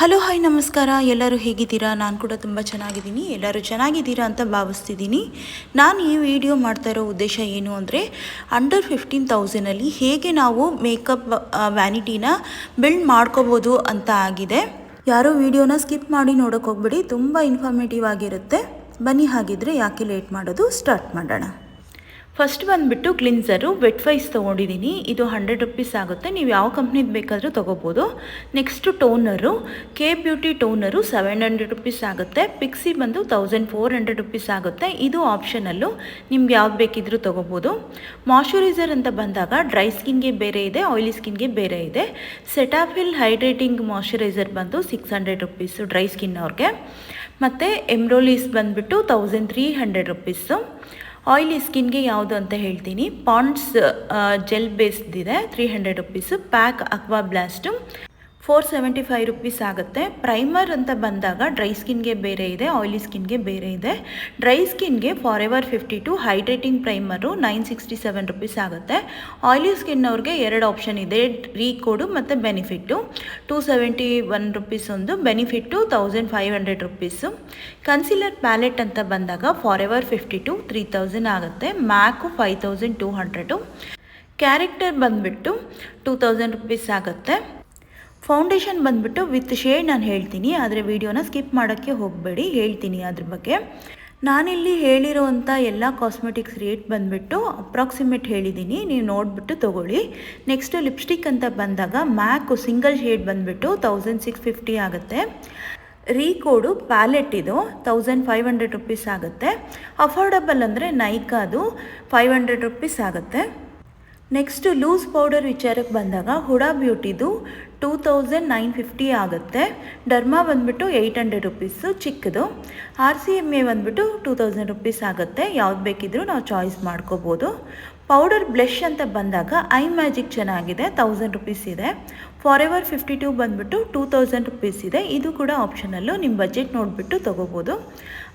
Hello, hi, ನಮಸ್ಕಾರ. ಎಲ್ಲರೂ ಹೇಗಿದ್ದೀರಾ? ನಾನು ಕೂಡ ತುಂಬ ಚೆನ್ನಾಗಿದ್ದೀನಿ. ಎಲ್ಲರೂ ಚೆನ್ನಾಗಿದ್ದೀರಾ ಅಂತ ಭಾವಿಸ್ತಿದ್ದೀನಿ. ನಾನು ಈ ವಿಡಿಯೋ ಮಾಡ್ತಾ ಇರೋ ಉದ್ದೇಶ ಏನು ಅಂದರೆ ಅಂಡರ್ ಫಿಫ್ಟೀನ್ ತೌಸಂಡಲ್ಲಿ ಹೇಗೆ ನಾವು ಮೇಕಪ್ ವ್ಯಾನಿಟಿನ ಬಿಲ್ಡ್ ಮಾಡ್ಕೋಬೋದು ಅಂತ ಆಗಿದೆ. ಯಾರೋ ವಿಡಿಯೋನ ಸ್ಕಿಪ್ ಮಾಡಿ ನೋಡೋಕೆ ಹೋಗ್ಬಿಡಿ. ತುಂಬ ಇನ್ಫಾರ್ಮೇಟಿವ್ ಆಗಿರುತ್ತೆ. ಬನ್ನಿ, ಹಾಗಿದ್ರೆ ಯಾಕೆ ಲೇಟ್ ಮಾಡೋದು? ಸ್ಟಾರ್ಟ್ ಮಾಡೋಣ. ಫಸ್ಟ್ ಬಂದುಬಿಟ್ಟು ಕ್ಲಿನ್ಸರು ವೆಟ್ ವೈಸ್ ತೊಗೊಂಡಿದ್ದೀನಿ ಇದು ಹಂಡ್ರೆಡ್ ರುಪೀಸ್ ಆಗುತ್ತೆ. ನೀವು ಯಾವ ಕಂಪ್ನಿದು ಬೇಕಾದರೂ ತೊಗೋಬೋದು. Next toner K beauty toner seven hundred rupees ಆಗುತ್ತೆ. ಪಿಕ್ಸಿ ಬಂದು ತೌಸಂಡ್ ಫೋರ್ ಹಂಡ್ರೆಡ್ ರುಪೀಸ್ ಆಗುತ್ತೆ. ಇದು ಆಪ್ಷನಲ್ಲು ನಿಮ್ಗೆ ಯಾವ್ದು ಬೇಕಿದ್ರೂ ತೊಗೋಬೋದು. ಮಾಯ್ಶ್ಚರೈಸರ್ ಅಂತ ಬಂದಾಗ ಡ್ರೈ ಸ್ಕಿನ್ಗೆ ಬೇರೆ ಇದೆ ಆಯಿಲಿ ಸ್ಕಿನ್ಗೆ ಬೇರೆ ಇದೆ. ಸೆಟಾಫಿಲ್ ಹೈಡ್ರೇಟಿಂಗ್ ಮಾಯ್ಶ್ಚರೈಸರ್ ಬಂದು six hundred rupees dry skin ಅವ್ರಿಗೆ. ಮತ್ತು ಎಮ್ರೋಲೀಸ್ ಬಂದುಬಿಟ್ಟು thousand three hundred rupees oily ಸ್ಕಿನ್ಗೆ ಯಾವುದು ಅಂತ ಹೇಳ್ತೀನಿ. ಪಾಂಡ್ಸ್ ಜೆಲ್ ಬೇಸ್ಡ್ ಇದೆ three hundred rupees pack aqua blast four seventy five rupees ಆಗುತ್ತೆ. ಪ್ರೈಮರ್ ಅಂತ ಬಂದಾಗ ಡ್ರೈ ಸ್ಕಿನ್ಗೆ ಬೇರೆ ಇದೆ, ಆಯಿಲಿ ಸ್ಕಿನ್ಗೆ ಬೇರೆ ಇದೆ. Dry ಸ್ಕಿನ್ಗೆ Forever fifty two, hydrating primer nine sixty seven rupees ಆಗುತ್ತೆ. ಆಯಿಲಿ ಸ್ಕಿನ್ ಅವ್ರಿಗೆ ಎರಡು ಆಪ್ಷನ್ ಇದೆ ರೀ ಕೊಡು ಮತ್ತು Benefit. Two seventy one rupees ಒಂದು, Benefit thousand five hundred rupees. Concealer palette ಅಂತ ಬಂದಾಗ Forever fifty two, three thousand ಆಗುತ್ತೆ. MAC five thousand two hundred. Character ಬಂದುಬಿಟ್ಟು ಟೂ ತೌಸಂಡ್ ರುಪೀಸ್ ಆಗುತ್ತೆ. ಫೌಂಡೇಶನ್ ಬಂದುಬಿಟ್ಟು ವಿತ್ ಶೇಡ್ ನಾನು ಹೇಳ್ತೀನಿ. ಆದರೆ ವಿಡಿಯೋನ ಸ್ಕಿಪ್ ಮಾಡೋಕ್ಕೆ ಹೋಗಬೇಡಿ. ಹೇಳ್ತೀನಿ ಅದ್ರ ಬಗ್ಗೆ. ನಾನಿಲ್ಲಿ ಹೇಳಿರೋವಂಥ ಎಲ್ಲ ಕಾಸ್ಮೆಟಿಕ್ಸ್ ರೇಟ್ ಬಂದುಬಿಟ್ಟು ಅಪ್ರಾಕ್ಸಿಮೇಟ್ ಹೇಳಿದ್ದೀನಿ ನೀವು ನೋಡಿಬಿಟ್ಟು ತೊಗೊಳ್ಳಿ. ನೆಕ್ಸ್ಟು ಲಿಪ್ಸ್ಟಿಕ್ ಅಂತ ಬಂದಾಗ ಮ್ಯಾಕು ಸಿಂಗಲ್ ಶೇಡ್ ಬಂದುಬಿಟ್ಟು ತೌಸಂಡ್ ಸಿಕ್ಸ್ ಫಿಫ್ಟಿ ಆಗುತ್ತೆ. ರೀಕೋಡು ಪ್ಯಾಲೆಟ್ ಇದು ತೌಸಂಡ್ ಫೈವ್ ಹಂಡ್ರೆಡ್ ರುಪೀಸ್ ಆಗುತ್ತೆ. ಅಫೋರ್ಡಬಲ್ ಅಂದರೆ ನೈಕಾದು ಫೈವ್ ಹಂಡ್ರೆಡ್ ರುಪೀಸ್ ಆಗುತ್ತೆ. ನೆಕ್ಸ್ಟು ಲೂಸ್ ಪೌಡರ್ ವಿಚಾರಕ್ಕೆ ಬಂದಾಗ ಹುಡಾ ಬ್ಯೂಟಿದು ಟೂ ತೌಸಂಡ್ ನೈನ್ ಫಿಫ್ಟಿ ಆಗುತ್ತೆ. ಡರ್ಮಾ ಬಂದುಬಿಟ್ಟು ಏಯ್ಟ್ ಹಂಡ್ರೆಡ್ ರುಪೀಸು ಚಿಕ್ಕದು. ಆರ್ ಸಿ ಎಂ ಎ ಬಂದುಬಿಟ್ಟು ಟೂ ತೌಸಂಡ್ ರುಪೀಸ್ ಆಗುತ್ತೆ. ಯಾವ್ದು ಬೇಕಿದ್ರೂ ನಾವು ಚಾಯ್ಸ್ ಮಾಡ್ಕೋಬೋದು. ಪೌಡರ್ ಬ್ಲಷ್ ಅಂತ ಬಂದಾಗ ಐ ಮ್ಯಾಜಿಕ್ ಚೆನ್ನಾಗಿದೆ ತೌಸಂಡ್ ರುಪೀಸ್ ಇದೆ. ಫಾರ್ ಎವರ್ ಫಿಫ್ಟಿ ಟೂ ಬಂದುಬಿಟ್ಟು ಟೂ ತೌಸಂಡ್ ರುಪೀಸ್ ಇದೆ. ಇದು ಕೂಡ ಆಪ್ಷನಲ್ಲು ನಿಮ್ಮ ಬಜೆಟ್ ನೋಡಿಬಿಟ್ಟು ತೊಗೋಬೋದು.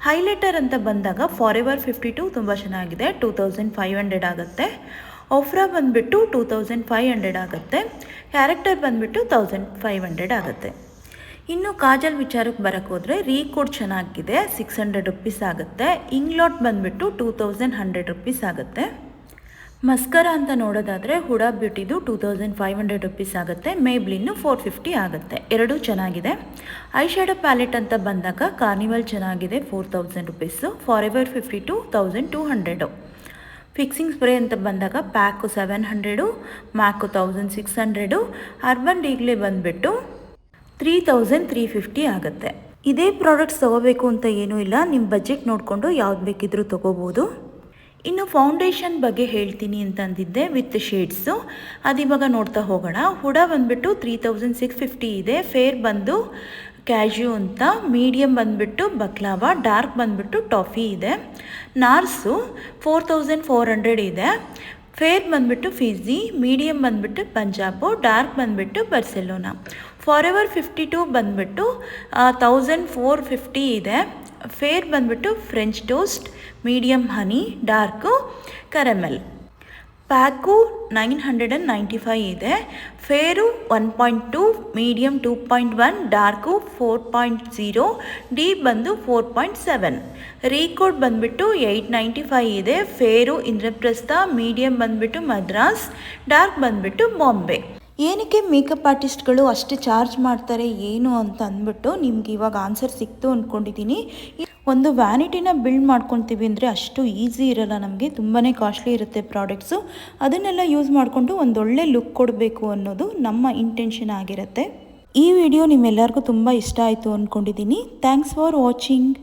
ಹೈಲೈಟರ್ ಅಂತ ಬಂದಾಗ ಫಾರ್ ಎವರ್ ಫಿಫ್ಟಿ ಟೂ ತುಂಬ ಚೆನ್ನಾಗಿದೆ ಟೂ ತೌಸಂಡ್ ಫೈವ್ ಹಂಡ್ರೆಡ್ ಆಗುತ್ತೆ. ಒಫ್ರಾ ಬಂದುಬಿಟ್ಟು ಟೂ ತೌಸಂಡ್ ಫೈವ್ ಹಂಡ್ರೆಡ್ ಆಗುತ್ತೆ. ಕ್ಯಾರೆಕ್ಟರ್ ಬಂದುಬಿಟ್ಟು ತೌಸಂಡ್ ಫೈವ್ ಹಂಡ್ರೆಡ್ ಆಗುತ್ತೆ. ಇನ್ನು ಕಾಜಲ್ ವಿಚಾರಕ್ಕೆ ಬರೋಕ್ಕೆ ಹೋದರೆ ರೀ ಕೋಡ್ ಚೆನ್ನಾಗಿದೆ ಸಿಕ್ಸ್ ಹಂಡ್ರೆಡ್ ರುಪೀಸ್ ಆಗುತ್ತೆ. ಇಂಗ್ಲಾಟ್ ಬಂದುಬಿಟ್ಟು ಟೂ ತೌಸಂಡ್ ಹಂಡ್ರೆಡ್ ರುಪೀಸ್ ಆಗುತ್ತೆ. ಮಸ್ಕರ ಅಂತ ನೋಡೋದಾದರೆ Huda ಬ್ಯೂಟಿದು two thousand five hundred rupees ಆಗುತ್ತೆ. ಮೇಬ್ಲಿನ್ನು ಫೋರ್ ಫಿಫ್ಟಿ ಆಗುತ್ತೆ. ಎರಡೂ ಚೆನ್ನಾಗಿದೆ. ಐ ಶ್ಯಾಡೋ ಪ್ಯಾಲೆಟ್ ಅಂತ ಬಂದಾಗ ಕಾರ್ನಿವಲ್ ಚೆನ್ನಾಗಿದೆ four thousand rupees forever fifty two thousand two hundred fixing spray ಅಂತ ಬಂದಾಗ PAC seven hundred, MAC thousand six hundred, Urban Decay ಬಂದುಬಿಟ್ಟು ತ್ರೀ ತೌಸಂಡ್ ತ್ರೀ ಫಿಫ್ಟಿ ಆಗುತ್ತೆ. ಇದೇ ಪ್ರಾಡಕ್ಟ್ಸ್ ತೊಗೋಬೇಕು ಅಂತ ಏನೂ ಇಲ್ಲ ನಿಮ್ಮ ಬಜೆಟ್ ನೋಡಿಕೊಂಡು ಯಾವ್ದು ಬೇಕಿದ್ರೂ ತೊಗೋಬೋದು. ಇನ್ನು ಫೌಂಡೇಶನ್ ಬಗ್ಗೆ ಹೇಳ್ತೀನಿ ಅಂತ ಅಂದಿದ್ದೆ ವಿತ್ ಶೇಡ್ಸು. ಅದಿವಾಗ ನೋಡ್ತಾ ಹೋಗೋಣ. ಹುಡ ಬಂದುಬಿಟ್ಟು ತ್ರೀ ತೌಸಂಡ್ ಸಿಕ್ಸ್ ಫಿಫ್ಟಿ ಇದೆ, ಫೇರ್ ಬಂದು ಕ್ಯಾಶ್ಯೂ ಅಂತ ಮೀಡಿಯಮ್ ಬಂದುಬಿಟ್ಟು ಬಕ್ಲಾವ ಡಾರ್ಕ್ ಬಂದುಬಿಟ್ಟು ಟಾಫಿ ಇದೆ. Nars four thousand four hundred ಇದೆ. ಫೇರ್ ಬಂದುಬಿಟ್ಟು ಫಿಝಿ ಮೀಡಿಯಮ್ ಬಂದುಬಿಟ್ಟು ಪಂಜಾಬು ಡಾರ್ಕ್ ಬಂದುಬಿಟ್ಟು Barcelona for ever fifty two ಬಂದುಬಿಟ್ಟು ತೌಸಂಡ್ ಫೋರ್ ಫಿಫ್ಟಿ ಇದೆ. ಫೇರ್ ಬಂದುಬಿಟ್ಟು French toast medium honey dark caramel pack nine hundred and ninety five ಇದೆ. Fair one point two medium two point one, dark four point zero D ಬಂದು four point seven. ರೀಕೋಡ್ ಬಂದುಬಿಟ್ಟು eight ninety five ಇದೆ. Fair Indraprastha medium ಬಂದುಬಿಟ್ಟು Madras, dark ಬಂದುಬಿಟ್ಟು ಬಾಂಬೆ. ಏನಕ್ಕೆ makeup ಆರ್ಟಿಸ್ಟ್ಗಳು ಅಷ್ಟು charge ಮಾಡ್ತಾರೆ, ಏನು ಅಂತ ಅಂದ್ಬಿಟ್ಟು ನಿಮ್ಗೆ ಇವಾಗ ಆನ್ಸರ್ ಸಿಕ್ತು ಅಂದ್ಕೊಂಡಿದ್ದೀನಿ ಒಂದು ವ್ಯಾನಿಟಿನ ಬಿಲ್ಡ್ ಮಾಡ್ಕೊತೀವಿ ಅಂದರೆ ಅಷ್ಟು ಈಸಿ ಇರಲ್ಲ ನಮಗೆ ತುಂಬಾ ಕಾಸ್ಟ್ಲಿ ಇರುತ್ತೆ ಪ್ರಾಡಕ್ಟ್ಸು. ಅದನ್ನೆಲ್ಲ ಯೂಸ್ ಮಾಡಿಕೊಂಡು ಒಂದೊಳ್ಳೆ ಲುಕ್ ಕೊಡಬೇಕು ಅನ್ನೋದು ನಮ್ಮ ಇಂಟೆನ್ಷನ್ ಆಗಿರುತ್ತೆ. ಈ ವಿಡಿಯೋ ನಿಮ್ಮೆಲ್ಲರಿಗೂ ತುಂಬ ಇಷ್ಟ ಆಯಿತು ಅಂದ್ಕೊಂಡಿದ್ದೀನಿ. Thanks for watching.